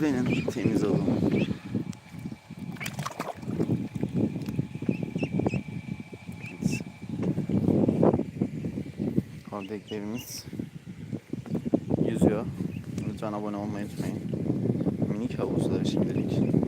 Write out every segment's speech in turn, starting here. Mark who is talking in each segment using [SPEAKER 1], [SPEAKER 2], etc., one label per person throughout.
[SPEAKER 1] yüz temizlenin. Temiz olun. Evet. Ördeklerimiz yüzüyor. Lütfen abone olmayı unutmayın. Minik havuzlar şimdilik.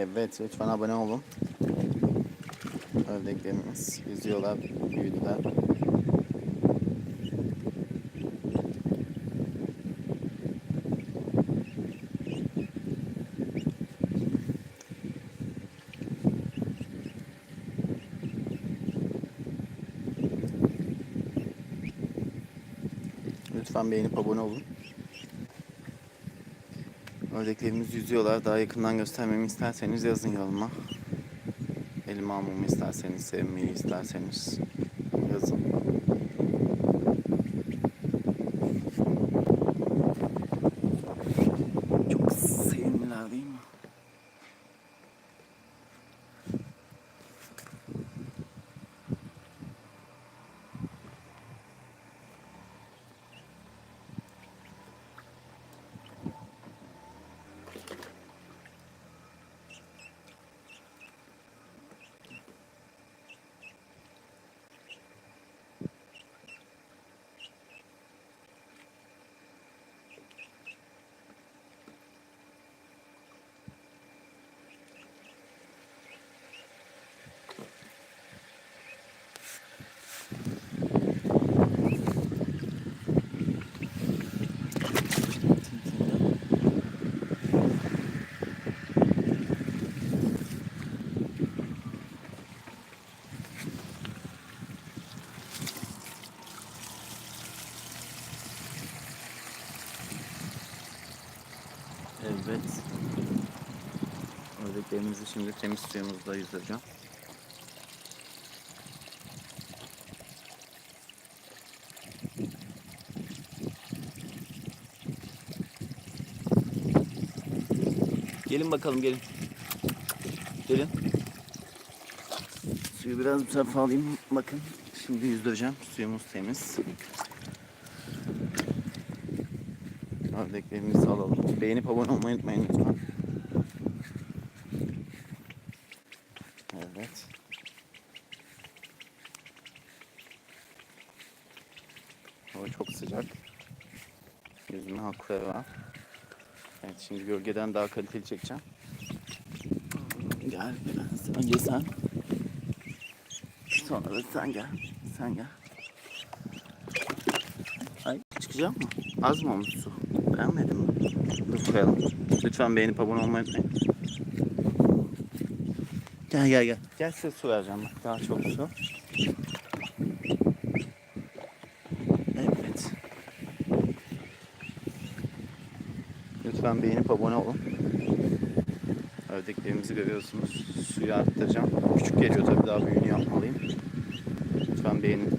[SPEAKER 1] Evet, lütfen abone olun. Ördeklerimiz yüzüyorlar, büyüdüler. Lütfen beğenip abone olun. Ördeklerimiz yüzüyorlar. Daha yakından göstermemi isterseniz yazın yoruma. Elime almamı isterseniz, sevmeyi isterseniz yazın. Çok sevimliler değil mi? Evet. Ördeklerimizi şimdi temiz suyumuzda yüzdüreceğim. Gelin bakalım gelin. Gelin. Suyu biraz bu tarafa alayım. Bakın şimdi yüzdüreceğim. Suyumuz temiz. Ördeklerimizi alalım. Beğenip abone olmayı unutmayın lütfen. Evet. Hava çok sıcak. Var. Evet şimdi gölgeden daha kaliteli çekeceğim. Gel biraz. Önce sen. Sonra da sen gel. Sen gel. Ay çıkacak mı? Az mı olmuş su? Beğenmedin mi? Dur koyalım. Lütfen beğenip abone olmayı unutmayın. Gel gel gel. Gel size su vereceğim bak. Daha çok su. Evet. Lütfen beğenip abone olun. Ördeklerimizi görüyorsunuz. Suyu arttıracağım. Küçük geliyor tabii daha büyüğünü yapmalıyım. Lütfen beğenin.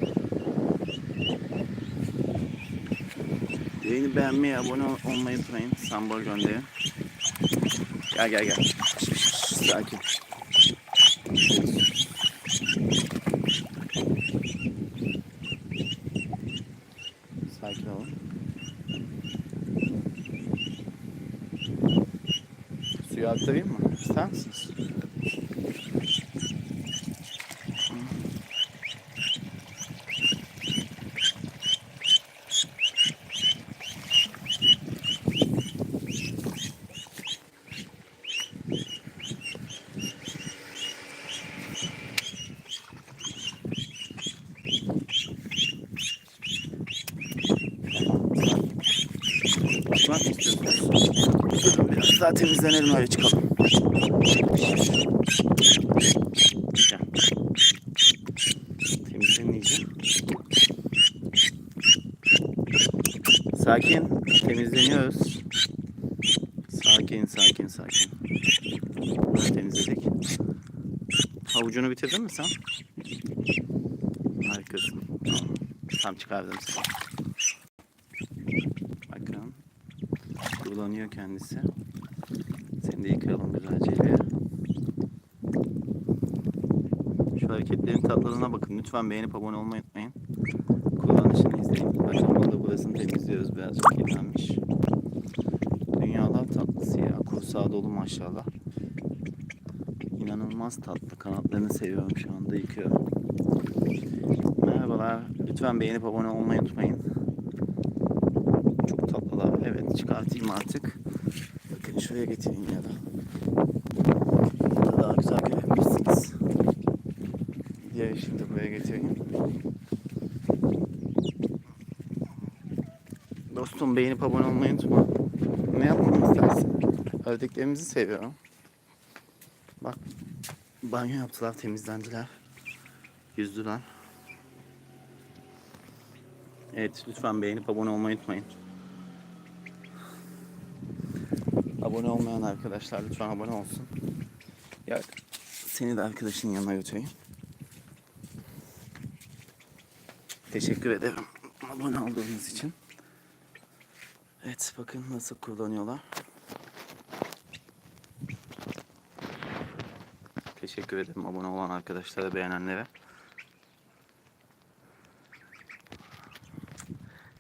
[SPEAKER 1] Yayını beğenmeyi, abone ol- olmayı unutmayın. Sambol gönderin. Gel gel gel. Sakin olun. Suyu aktarayım mı? İster misiniz? Bakmak mı istiyorsunuz? Durun biraz daha temizlenelim öyle çıkalım. Sakin. Temizleniyoruz. Sakin, sakin, sakin. Böyle temizledik. Havucunu bitirdin mi sen? Harikasın. Tamam. Tam çıkardım sizi. Bakın. Kullanıyor kendisi. Seni de yıkayalım güzelce. Şu tatlılığına bakın. Lütfen beğenip abone olmayı unutmayın. Kullanışını izleyin. Aşamada burasını temizliyoruz. Birazcık kirlenmiş. Dünyalar tatlısı ya. Kursağı dolu maşallah. İnanılmaz tatlı. Kanatlarını seviyorum şu anda yıkıyorum. Merhabalar. Lütfen beğenip abone olmayı unutmayın. Çok tatlılar. Evet çıkartayım artık. Bakın şuraya getireyim ya da. Burada daha güzel görebilirsiniz. Şimdi buraya getireyim. Dostum beğenip abone olmayı unutma. Ne yapmamı istersin? Ördeklerimizi seviyorum. Bak banyo yaptılar, temizlendiler. Yüzdüler. Evet lütfen beğenip abone olmayı unutmayın. Abone olmayan arkadaşlar lütfen abone olsun. Ya seni de arkadaşın yanına götüreyim. Teşekkür ederim abone olduğunuz için. Evet bakın nasıl kullanıyorlar. Teşekkür ederim abone olan arkadaşlara, beğenenlere.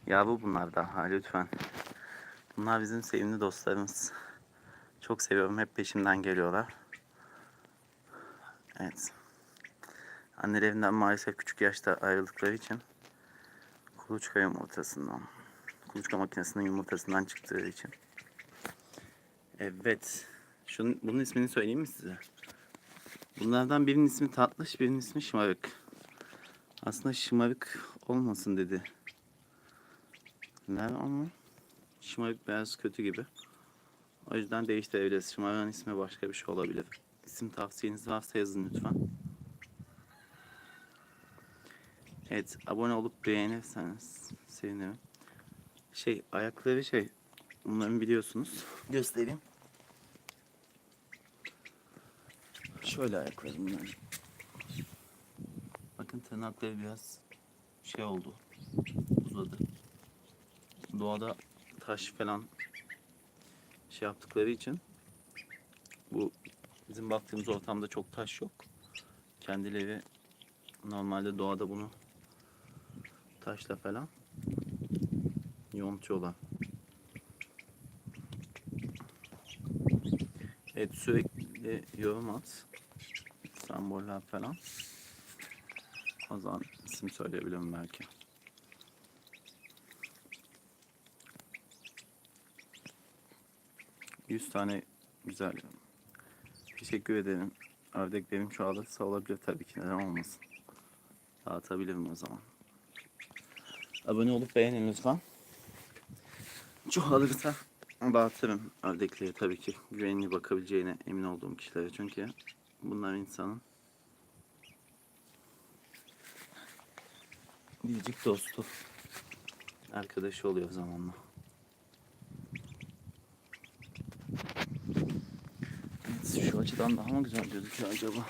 [SPEAKER 1] Ya bu bunlar daha lütfen. Bunlar bizim sevimli dostlarımız. Çok seviyorum. Hep peşimden geliyorlar. Evet. Annelerinden maalesef küçük yaşta ayrıldıkları için kuluçka yumurtasından, kuluçka makinesinin yumurtasından çıktığı için. Evet. Şunun, bunun ismini söyleyeyim mi size? Bunlardan birinin ismi tatlış, birinin ismi şımarık. Aslında şımarık olmasın dedi. Nerede ama şımarık beyaz kötü gibi. O yüzden değiştirebiliriz. Şımarığın ismi başka bir şey olabilir. İsim tavsiyeniz varsa yazın lütfen. Evet, abone olup beğenirseniz sevinirim. Şey, ayakları şey, bunların biliyorsunuz. Göstereyim. Şöyle ayakları bunlar. Bakın tırnakları biraz şey oldu. Uzadı. Doğada taş falan şey yaptıkları için bu bizim baktığımız ortamda çok taş yok. Kendileri normalde doğada bunu taşla falan yontuyorlar. Evet sürekli yorum at. Semboller falan. O zaman isim söyleyebilirim belki. Yüz tane güzel. Teşekkür ederim. Ördeklerim çoğalırsa olabilir tabii ki neden olmasın. Dağıtabilirim o zaman. Abone olup beğenin lütfen. Çoğalırsa dağıtırım ördekleri tabii ki. Güvenli bakabileceğine emin olduğum kişilere. Çünkü bunlar insanın biricik dostu. Arkadaşı oluyor zamanla. Evet, şu açıdan daha mı güzel gözüküyor acaba?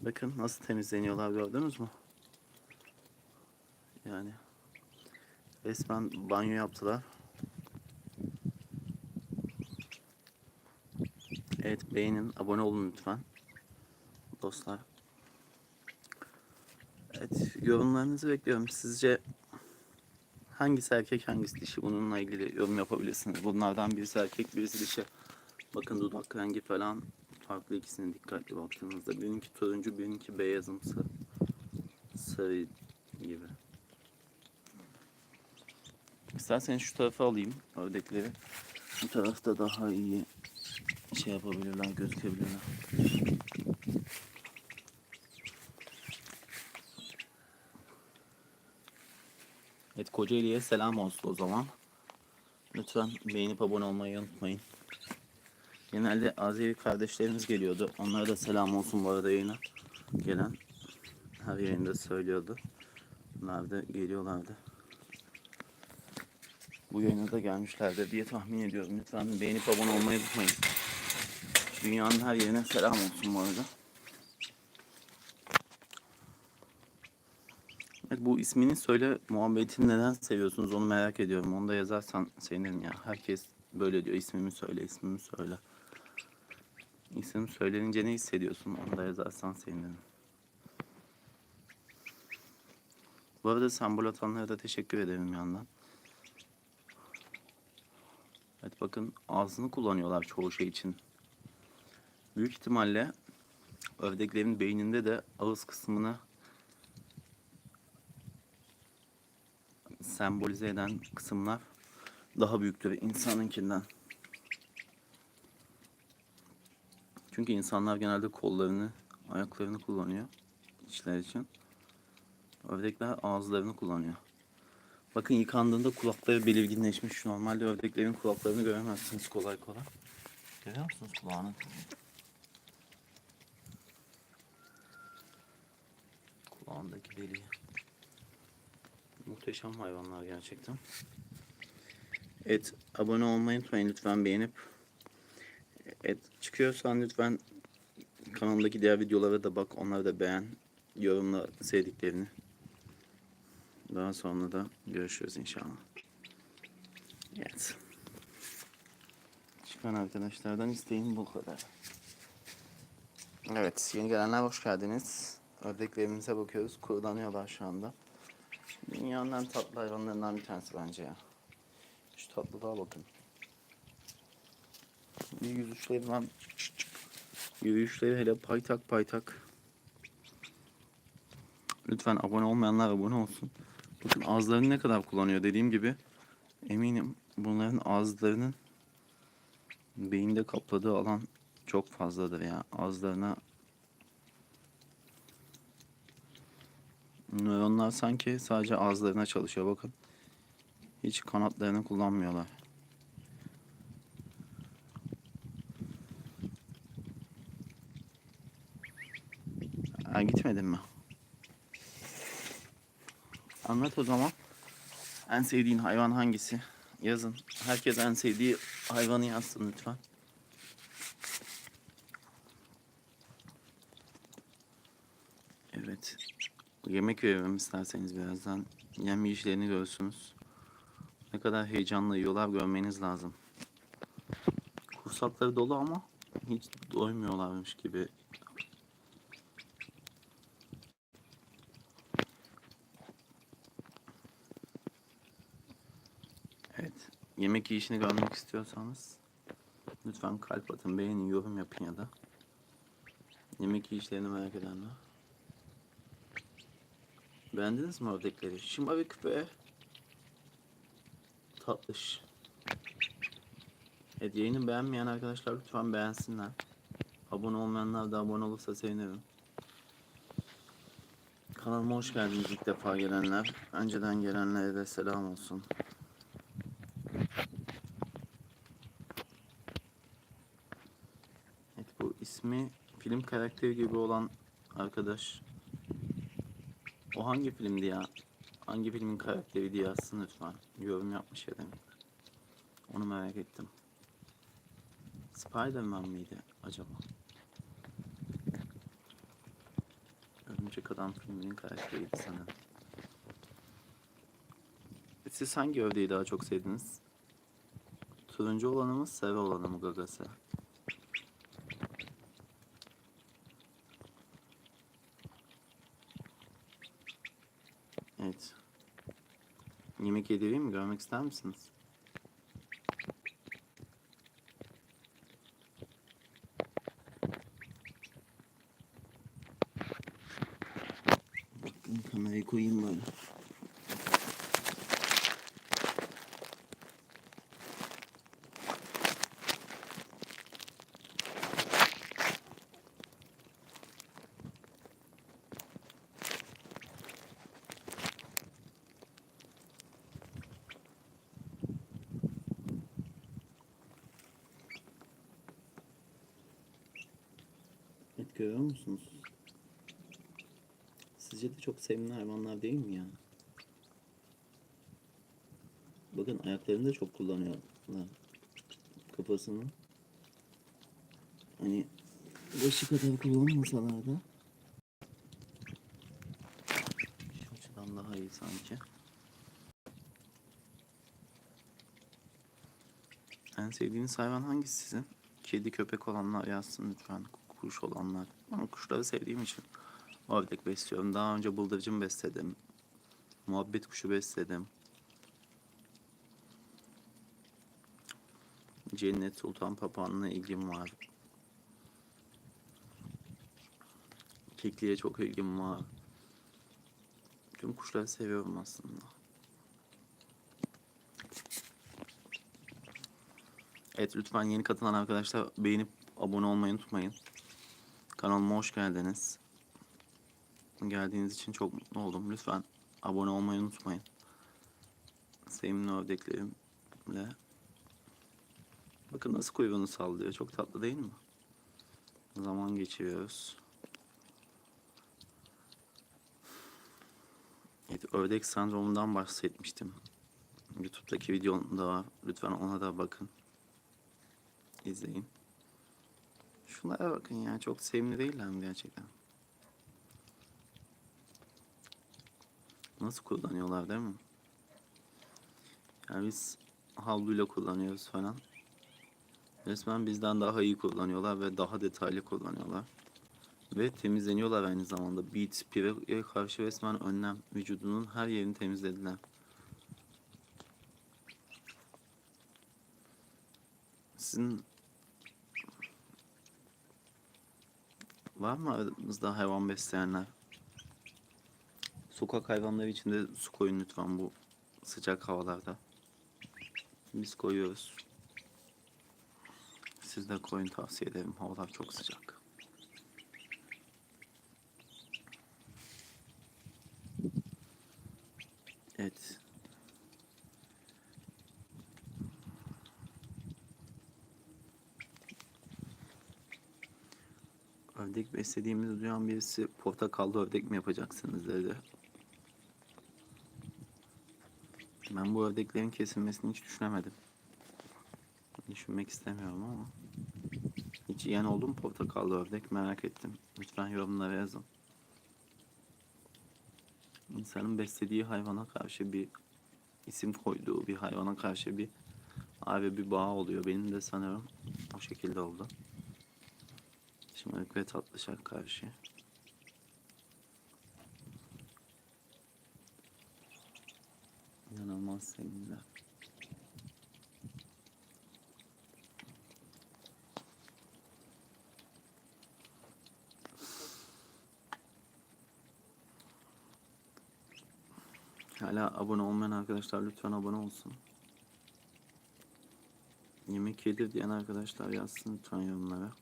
[SPEAKER 1] Bakın nasıl temizleniyorlar gördünüz mü? Yani resmen banyo yaptılar. Evet beğenin, abone olun lütfen. Dostlar. Evet yorumlarınızı bekliyorum. Sizce hangisi erkek hangisi dişi bununla ilgili yorum yapabilirsiniz. Bunlardan birisi erkek birisi dişi. Bakın dudak rengi falan farklı ikisine dikkatli baktığınızda. Birininki turuncu birininki beyazımsı. Sarı gibi. İsterseniz şu tarafa alayım ördekleri. Bu tarafta daha iyi şey yapabilirler, gözükebilirler. Evet Kocaeli'ye selam olsun o zaman. Lütfen beğenip abone olmayı unutmayın. Genelde Azeri kardeşlerimiz geliyordu. Onlara da selam olsun bu arada yayına. Gelen her yayında söylüyordu. Bunlar da geliyorlardı. Bu yayına da gelmişlerdir diye tahmin ediyorum. Lütfen beğenip abone olmayı unutmayın. Dünyanın her yerine selam olsun bu arada. Evet, bu ismini söyle muhabbetini neden seviyorsunuz onu merak ediyorum. Onu da yazarsan sevinirim ya. Herkes böyle diyor ismimi söyle ismimi söyle. İsim söylenince ne hissediyorsun onu da yazarsan sevinirim. Bu arada sembol atanlara da teşekkür ederim yandan. Evet bakın ağzını kullanıyorlar çoğu şey için. Büyük ihtimalle ördeklerin beyninde de ağız kısmını sembolize eden kısımlar daha büyüktür insanınkinden. Çünkü insanlar genelde kollarını, ayaklarını kullanıyor işler için. Ördekler ağızlarını kullanıyor. Bakın yıkandığında kulakları belirginleşmiş. Normalde ördeklerin kulaklarını göremezsiniz kolay kolay. Görüyor musunuz kulağını? Kulağındaki deliği. Muhteşem hayvanlar gerçekten. Evet, abone olmayı unutmayın lütfen beğenip. Evet, çıkıyorsan lütfen kanalımdaki diğer videolara da bak. Onları da beğen. Yorumla sevdiklerini. Daha sonra da görüşürüz inşallah. Evet. Çıkan arkadaşlardan isteğim bu kadar. Evet, yeni gelenler hoş geldiniz. Ördeklerimize bakıyoruz. Kurulanıyorlar şu anda. Dünyanın en tatlı hayvanlarından bir tanesi bence ya. Şu tatlılığa bakın. Bir yüzüşleri var. Yürüyüşleri hele paytak paytak. Lütfen abone olmayanlar abone olsun. Bakın ağızlarını ne kadar kullanıyor dediğim gibi. Eminim bunların ağızlarının beyinde kapladığı alan çok fazladır ya. Ağızlarına nöronlar sanki sadece ağızlarına çalışıyor bakın. Hiç kanatlarını kullanmıyorlar. Ha, gitmedin mi? Anlat o zaman. En sevdiğin hayvan hangisi? Yazın. Herkes en sevdiği hayvanı yazsın lütfen. Evet. Yemek veriyorum isterseniz birazdan. Yem yiyişlerini görsünüz. Ne kadar heyecanla yiyorlar görmeniz lazım. Kursakları dolu ama hiç doymuyorlarmış gibi. Evet. Yemek yiyişini görmek istiyorsanız lütfen kalp atın, beğenin, yorum yapın ya da. Yemek yiyişlerini merak edenler. Beğendiniz mi ördekleri? Şımarık ve tatlış. Evet yayını beğenmeyen arkadaşlar lütfen beğensinler. Abone olmayanlar da abone olursa sevinirim. Kanalıma hoş geldiniz ilk defa gelenler. Önceden gelenlere de selam olsun. Evet bu ismi film karakteri gibi olan arkadaş. O hangi filmdi ya? Hangi filmin karakteriydi yazsın lütfen. Yorum yapmış ya demek. Onu merak ettim. Spider-Man miydi acaba? Örümcek Adam filminin karakteriydi sanırım. Siz hangi ördeği daha çok sevdiniz? Turuncu olanı mı, sarı olanı mı gagası? Evet. Yemek yedireyim mi? Görmek ister misiniz? Bakın kamerayı koyayım böyle. Evet görüyor musunuz? Sizce de çok sevimli hayvanlar değil mi ya? Bakın ayaklarını da çok kullanıyorlar. Kafasını. Hani başı kadar kullanmasalar da. Şu açıdan daha değil sanki. En sevdiğiniz hayvan hangisi sizin? Kedi, köpek olanlar yazsın lütfen. Kuş olanlar. Ben kuşları sevdiğim için ördek besliyorum. Daha önce bıldırcın besledim. Muhabbet kuşu besledim. Cennet Sultan Papağanı'na ilgim var. Kekliğe çok ilgim var. Tüm kuşları seviyorum aslında. Evet lütfen yeni katılan arkadaşlar beğenip abone olmayı unutmayın. Kanalıma hoş geldiniz. Geldiğiniz için çok mutlu oldum. Lütfen abone olmayı unutmayın. Sevimli ördeklerimle. Bakın nasıl kuyruğunu sallıyor. Çok tatlı değil mi? Zaman geçiriyoruz. Evet, ördek sendromundan bahsetmiştim. YouTube'daki videomda var. Lütfen ona da bakın. İzleyin. Şunlara bakın ya. Çok sevimli değiller mi gerçekten? Nasıl kullanıyorlar değil mi? Yani biz havluyla kullanıyoruz falan. Resmen bizden daha iyi kullanıyorlar ve daha detaylı kullanıyorlar. Ve temizleniyorlar aynı zamanda. Beat, pireye karşı resmen önlem. Vücudunun her yerini temizlediler. Sizin var mı aranızda hayvan besleyenler? Sokak hayvanları için de su koyun lütfen bu sıcak havalarda. Biz koyuyoruz. Siz de koyun tavsiye ederim. Havalar çok sıcak. Evet. Ördek beslediğimizi duyan birisi portakallı ördek mi yapacaksınız dedi. Ben bu ördeklerin kesilmesini hiç düşünemedim. Düşünmek istemiyorum ama. Hiç yiyen oldu mu portakallı ördek merak ettim. Lütfen yorumlara yazın. İnsanın beslediği hayvana karşı bir isim koyduğu bir hayvana karşı bir abi bir bağ oluyor. Benim de sanırım o şekilde oldu. Şımarık ve tatlışak karşı. İnanılmaz seninle. Hala abone olmayan arkadaşlar lütfen abone olsun. Yemek yedir diyen arkadaşlar yazsın lütfen yorumlara.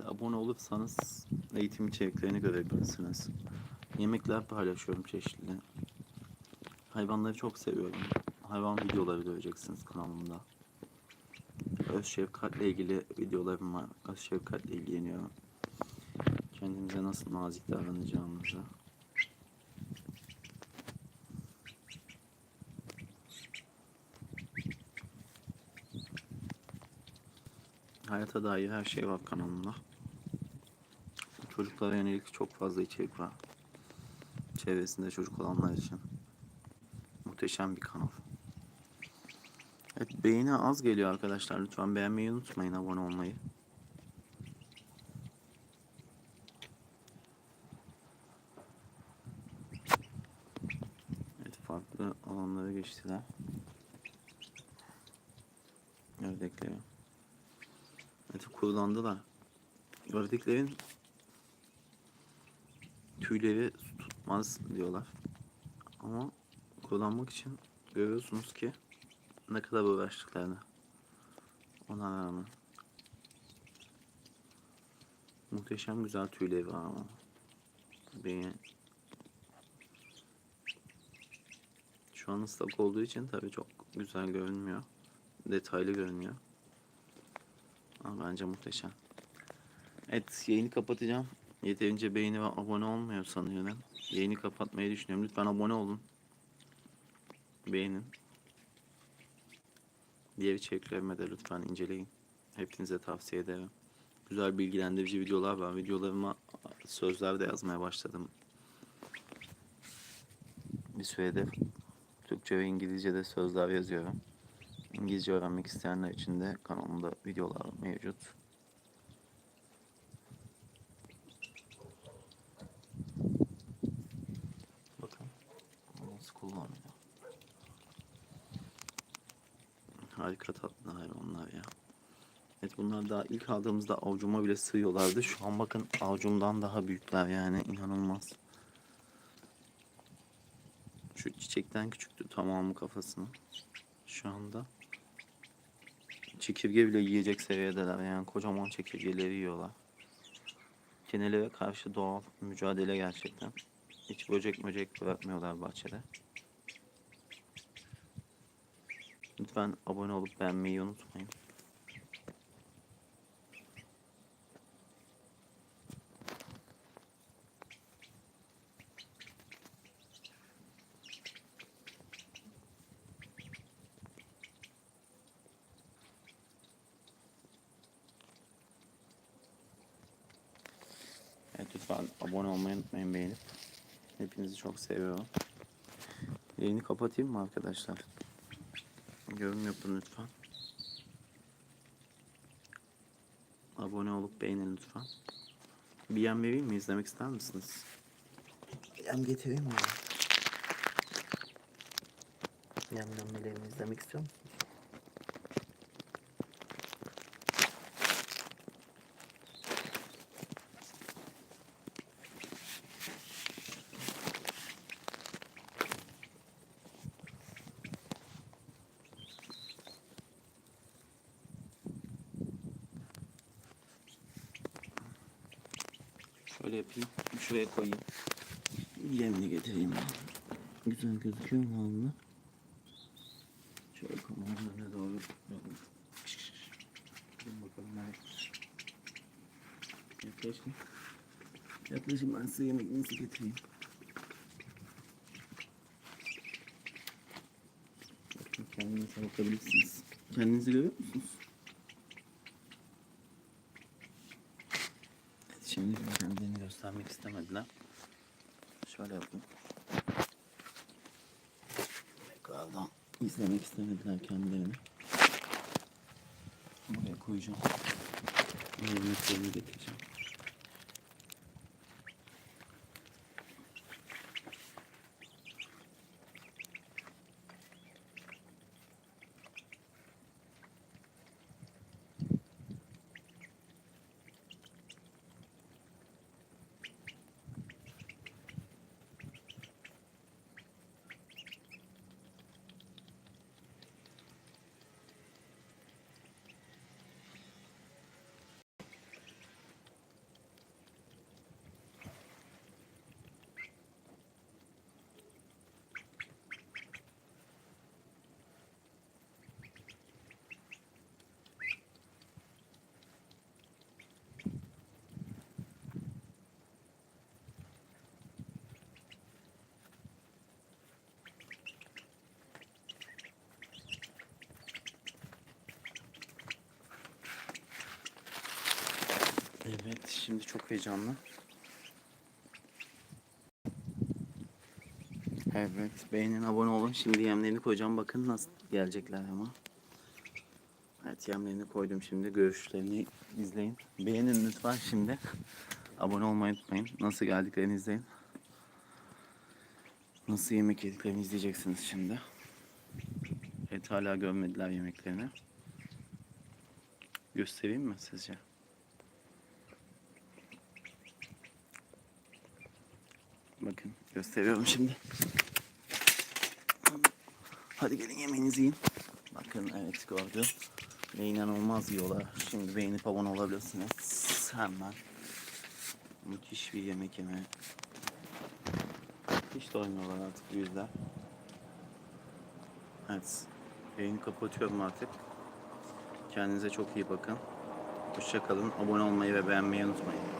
[SPEAKER 1] Evet abone olursanız eğitim içeriklerini görebilirsiniz. Yemekler paylaşıyorum çeşitli. Hayvanları çok seviyorum. Hayvan videoları göreceksiniz kanalımda. Öz şefkatle ilgili videolarım var. Öz şefkatle ilgileniyorum. Kendimize nasıl nazik davranacağımızı. Hayata dair her şey var kanalımda. Çocuklara yönelik çok fazla içerik var. Çevresinde çocuk olanlar için. Muhteşem bir kanal. Evet beğeni az geliyor arkadaşlar. Lütfen beğenmeyi unutmayın. Abone olmayı. Evet farklı alanlara geçtiler. Ördekleri. Evet kullandılar. Ördeklerin tüyleri tutmaz diyorlar. Ama kullanmak için görüyorsunuz ki ne kadar uğraştıklarını. Ona rağmen. Muhteşem güzel tüyleri var ama. Beni şu an ıslak olduğu için tabii çok güzel görünmüyor. Detaylı görünüyor. Ama bence muhteşem. Evet yayını kapatacağım. Yeterince beğeni abone olmuyor sanıyorum. Yayını kapatmayı düşünüyorum. Lütfen abone olun. Beğenin. Diğer içeriklerime de lütfen inceleyin. Hepinize tavsiye ederim. güzel bilgilendirici videolar var. Videolarıma sözler de yazmaya başladım. Bir süredir Türkçe ve İngilizce de sözler yazıyorum. İngilizce öğrenmek isteyenler için de kanalımda videolar mevcut. Bakın nasıl kullanıyor. Harika tatlı hayvanlar ya. Evet bunlar daha ilk aldığımızda avucuma bile sığıyorlardı. Şu an bakın avucumdan daha büyükler yani inanılmaz. Şu çiçekten küçüktü tamamı kafasını. Şu anda çekirge bile yiyecek seviyedeler yani kocaman çekirgeleri yiyorlar. Kenelere karşı doğal mücadele gerçekten. Hiç böcek böcek bırakmıyorlar bahçede. Lütfen abone olup beğenmeyi unutmayın. Evet lütfen abone olmayı unutmayın beğenip. Hepinizi çok seviyorum. Yayını kapatayım mı arkadaşlar? Yorum yapın lütfen. Abone olup beğenin lütfen. Bir yem vereyim mi? İzlemek ister misiniz? Yem getireyim mi? Yemlenmelerini izlemek istiyor musunuz? Şöyle yapayım. Şuraya koyayım. Yemini getireyim. Güzel gözüküyor mu onunla? Şöyle kameranın önüne doğru. Dur bakalım nerede? Yaklaşın. Yaklaşın ben size yemeklerinizi getireyim. Kendinize bakabilirsiniz. Kendinizi görüyor musunuz? Şimdi kendilerini göstermek istemediler. Şöyle yapayım. Tekrardan izlemek istemediler kendilerini. Buraya koyacağım. Yemeklerini getireceğim. Evet, şimdi çok heyecanlı. Evet, beğenin, abone olun. Şimdi yemlerini koyacağım. Bakın nasıl gelecekler ama. Evet, yemlerini koydum şimdi. Görüşlerini izleyin. Beğenin lütfen şimdi. abone olmayı unutmayın. Nasıl geldiklerini izleyin. Nasıl yemek yediklerini izleyeceksiniz şimdi. Evet, hala görmediler yemeklerini. Göstereyim mi sizce? Bakın gösteriyorum şimdi. Hadi gelin yemeğinizi yiyin. Bakın evet gördüm. Ve inanılmaz yiyorlar. Şimdi beğenip abone olabilirsiniz. Hemen. Müthiş bir yemek yeme. Hiç doymuyorlar artık bu yüzden. Evet. Yayını kapatıyorum artık. Kendinize çok iyi bakın. Hoşçakalın. Abone olmayı ve beğenmeyi unutmayın.